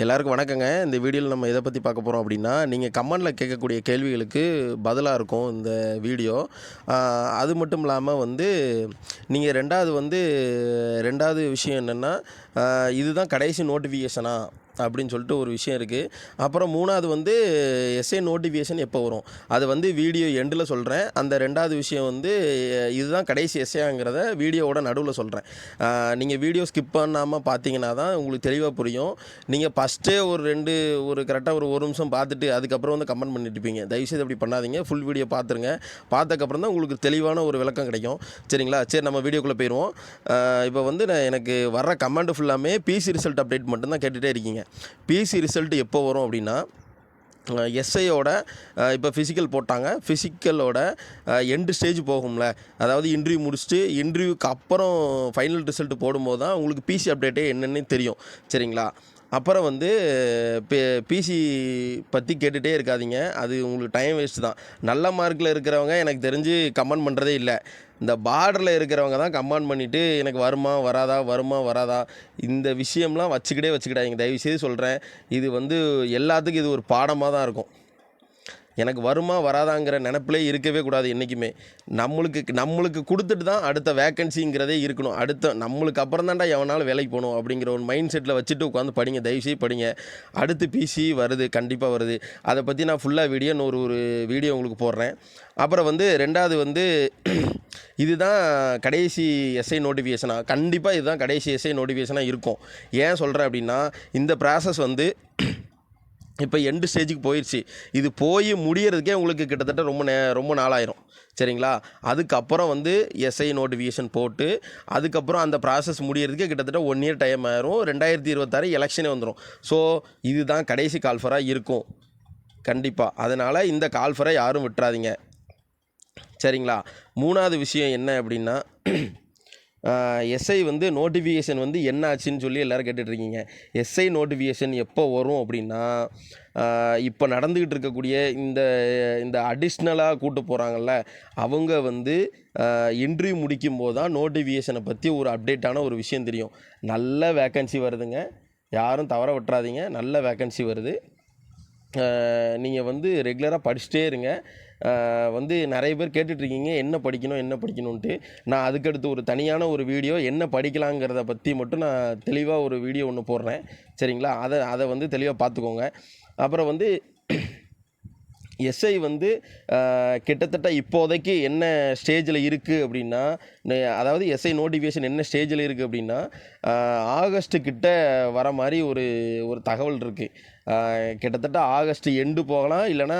எல்லாருக்கும் வணக்கங்க. இந்த வீடியோவில் நம்ம எதை பற்றி பார்க்க போகிறோம் அப்படின்னா நீங்கள் கமெண்டில் கேட்கக்கூடிய கேள்விகளுக்கு பதிலாக இருக்கும் இந்த வீடியோ. அது மட்டும் இல்லாமல் வந்து நீங்கள் ரெண்டாவது வந்து ரெண்டாவது விஷயம் என்னென்னா இதுதான் கடைசி நோட்டிஃபிகேஷனா அப்படின்னு சொல்லிட்டு ஒரு விஷயம் இருக்குது அப்புறம் மூணாவது வந்து எஸ்ஏ நோட்டிஃபிகேஷன் எப்போ வரும்? அது வந்து வீடியோ எண்டில் சொல்கிறேன் அந்த ரெண்டாவது விஷயம் வந்து இதுதான் கடைசி எஸ்ஏங்கிறத வீடியோவோட நடுவில் சொல்கிறேன் நீங்கள் வீடியோ ஸ்கிப் பண்ணாமல் பார்த்தீங்கன்னா தான் உங்களுக்கு தெளிவாக புரியும். நீங்கள் ஃபஸ்ட்டே ஒரு ரெண்டு ஒரு கரெக்டாக ஒரு ஒரு நிமிஷம் பார்த்துட்டு அதுக்கப்புறம் வந்து கமெண்ட் பண்ணிட்டுப்பீங்க தயவுசெய்து அப்படி பண்ணாதீங்க. ஃபுல் வீடியோ பார்த்துருங்க பார்த்தக்கப்புறம் தான் உங்களுக்கு தெளிவான ஒரு விளக்கம் கிடைக்கும். சரிங்களா? சரி நம்ம வீடியோக்குள்ளே போயிடுவோம் இப்போ வந்து நான் எனக்கு வர்ற கமெண்ட் ஃபுல்லாமே பிசி ரிசல்ட் அப்டேட் மட்டும்தான் கேட்டுகிட்டே இருக்கீங்க. பிசி ரிசல்ட் எப்போ வரும் அப்படின்னா எஸ்ஐயோட இப்போ ஃபிசிக்கல் போட்டாங்க. ஃபிசிக்கலோட எண்டு ஸ்டேஜ் போகும்ல. அதாவது இன்டர்வியூ முடிச்சுட்டு இன்டர்வியூக்கு அப்புறம் ஃபைனல் ரிசல்ட் போடும்போது தான் உங்களுக்கு பிசி அப்டேட்டே என்னென்னு தெரியும். சரிங்களா? அப்புறம் வந்து பிசி பற்றி கேட்டுகிட்டே இருக்காதீங்க. அது உங்களுக்கு டைம் வேஸ்ட்டு தான். நல்ல மார்க்கில் இருக்கிறவங்க எனக்கு தெரிஞ்சு கமெண்ட் பண்ணுறதே இல்லை. இந்த பார்டரில் இருக்கிறவங்க தான் கமெண்ட் பண்ணிவிட்டு எனக்கு வருமா வராதா வருமா வராதா? இந்த விஷயம்லாம் வச்சுக்கிட்டே வச்சுக்கிடாதீங்க. தயவுசெய்து சொல்கிறேன் இது வந்து எல்லாத்துக்கும் இது ஒரு பாடமாக தான் இருக்கும். எனக்கு வருமா வராதாங்கிற நினப்பிலே இருக்கவே கூடாது என்றைக்குமே நம்மளுக்கு நம்மளுக்கு கொடுத்துட்டு தான் அடுத்த வேக்கன்சிங்கிறதே இருக்கணும். அடுத்த நம்மளுக்கு அப்புறம் தான்டா எவனாலும் வேலைக்கு போகணும் அப்படிங்கிற ஒரு மைண்ட் செட்டில் வச்சுட்டு உட்காந்து படிங்க தயவுசெய்து படிங்க. அடுத்து பிசி வருது கண்டிப்பாக வருது. அதை பற்றி நான் ஃபுல்லாக வீடியோ ஒரு ஒரு வீடியோ உங்களுக்கு போடுறேன். அப்புறம் வந்து ரெண்டாவது வந்து இதுதான் கடைசி எஸ்ஐ நோட்டிஃபிகேஷனாக கண்டிப்பாக இதுதான் கடைசி எஸ்ஐ நோட்டிஃபிகேஷனாக இருக்கும். ஏன் சொல்கிறேன் அப்படின்னா இந்த ப்ராசஸ் வந்து இப்போ எண்டு ஸ்டேஜுக்கு போயிடுச்சு இது போய் முடியறதுக்கே உங்களுக்கு கிட்டத்தட்ட ரொம்ப நே ரொம்ப நாளாயிரும். சரிங்களா? அதுக்கப்புறம் வந்து எஸ்ஐ நோட்டிஃபிகேஷன் போட்டு அதுக்கப்புறம் அந்த ப்ராசஸ் முடியறதுக்கே கிட்டத்தட்ட ஒன் இயர் டைம் ஆயிரும். ரெண்டாயிரத்தி இருபத்தாறு எலெக்ஷனே வந்துடும் ஸோ இதுதான் கடைசி கால்ஃபராக இருக்கும். கண்டிப்பாக அதனால் இந்த கால்ஃபரை யாரும் விட்டுறாதீங்க. சரிங்களா? மூணாவது விஷயம் என்ன அப்படின்னா எஸ்ஐ வந்து நோட்டிஃபிகேஷன் வந்து என்ன ஆச்சுன்னு சொல்லி எல்லோரும் கேட்டுட்ருக்கீங்க. எஸ்ஐ நோட்டிஃபிகேஷன் எப்போ வரும் அப்படின்னா இப்போ நடந்துக்கிட்டு இருக்கக்கூடிய இந்த இந்த அடிஷ்னலாக கூட்டு போகிறாங்கல்ல அவங்க வந்து இன்டர்வியூ முடிக்கும் போது தான் நோட்டிஃபிகேஷனை பற்றி ஒரு அப்டேட்டான ஒரு விஷயம் தெரியும். நல்ல வேக்கன்சி வருதுங்க. யாரும் தவற விட்டுறாதீங்க. நல்ல வேக்கன்சி வருது. நீங்கள் வந்து ரெகுலராக படிச்சுட்டே இருங்க. வந்து நிறைய பேர் கேட்டுட்ருக்கீங்க என்ன படிக்கணும் என்ன படிக்கணுன்ட்டு நான் அதுக்கடுத்து ஒரு தனியான ஒரு வீடியோ என்ன படிக்கலாங்கிறத பற்றி மட்டும் நான் தெளிவாக ஒரு வீடியோ ஒன்று போடுறேன். சரிங்களா? அதை அதை வந்து தெளிவாக பார்த்துக்கோங்க அப்புறம் வந்து எஸ்ஐ வந்து கிட்டத்தட்ட இப்போதைக்கு என்ன ஸ்டேஜில் இருக்குது அப்படின்னா அதாவது எஸ்ஐ நோட்டிஃபிகேஷன் என்ன ஸ்டேஜில் இருக்குது அப்படின்னா ஆகஸ்ட்டு கிட்ட வர மாதிரி ஒரு ஒரு தகவல் இருக்குது கிட்டத்தட்ட ஆகஸ்ட் எண்டு போகலாம் இல்லைன்னா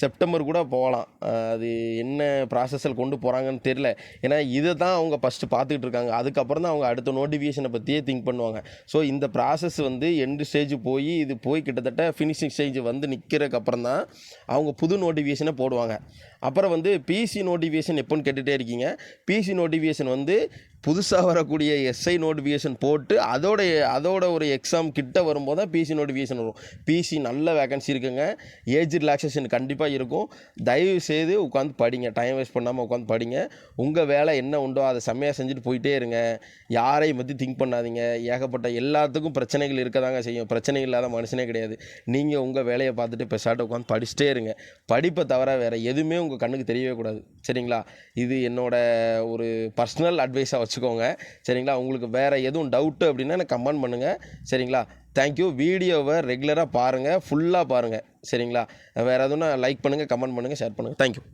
செப்டம்பர் கூட போகலாம். அது என்ன ப்ராசஸில் கொண்டு போகிறாங்கன்னு தெரில ஏன்னா இதை தான் அவங்க ஃபஸ்ட்டு பார்த்துக்கிட்டு இருக்காங்க. அதுக்கப்புறம் தான் அவங்க அடுத்த நோட்டிஃபிகேஷனை பற்றியே திங்க் பண்ணுவாங்க. ஸோ இந்த ப்ராசஸ் வந்து எண்டு ஸ்டேஜ் போய் இது போய் கிட்டத்தட்ட ஃபினிஷிங் ஸ்டேஜ் வந்து நிற்கிறதுக்கப்புறம் தான் அவங்க புது நோட்டிஃபிகேஷனை போடுவாங்க. அப்புறம் வந்து பிசி நோட்டிஃபிகேஷன் எப்போன்னு கேட்டுகிட்டே இருக்கீங்க. பிசி நோட்டிஃபிகேஷன் வந்து புதுசாக வரக்கூடிய எஸ்ஐ நோட்டிஃபிகேஷன் போட்டு அதோடைய அதோட ஒரு எக்ஸாம் கிட்ட வரும்போது தான் பிசி நோட்டிஃபிகேஷன் வரும். பிசி நல்ல வேகன்சி இருக்குங்க. ஏஜ் ரிலாக்ஸேஷன் கண்டிப்பாக இருக்கும். தயவு செய்து உட்காந்து படிங்க. டைம் வேஸ்ட் பண்ணாமல் உட்காந்து படிங்க. உங்கள் வேலை என்ன உண்டோ அதை செம்மையாக செஞ்சுட்டு போயிட்டே இருங்க. யாரையும் பற்றி திங்க் பண்ணாதீங்க. ஏகப்பட்ட எல்லாத்துக்கும் பிரச்சனைகள் இருக்க தாங்க செய்யும். பிரச்சனை இல்லாத மனுஷனே கிடையாது. நீங்கள் உங்கள் வேலையை பார்த்துட்டு பெருசாட்ட உட்காந்து படிச்சுட்டே இருங்க. படிப்பை தவிர வேறு எதுவுமே உங்கள் கண்ணுக்கு தெரியவே கூடாது. சரிங்களா? இது என்னோட ஒரு பர்சனல் அட்வைஸாக வச்சுக்கோங்க. சரிங்களா? உங்களுக்கு வேறு எதுவும் டவுட்டு அப்படின்னா எனக்கு கமெண்ட் பண்ணுங்கள் சரிங்களா? தேங்க்யூ வீடியோவை ரெகுலராக பாருங்கள் ஃபுல்லாக பாருங்கள் சரிங்களா? வேறு எதுவும் லைக் பண்ணுங்கள் கமெண்ட் பண்ணுங்கள் ஷேர் பண்ணுங்கள் தேங்க்யூ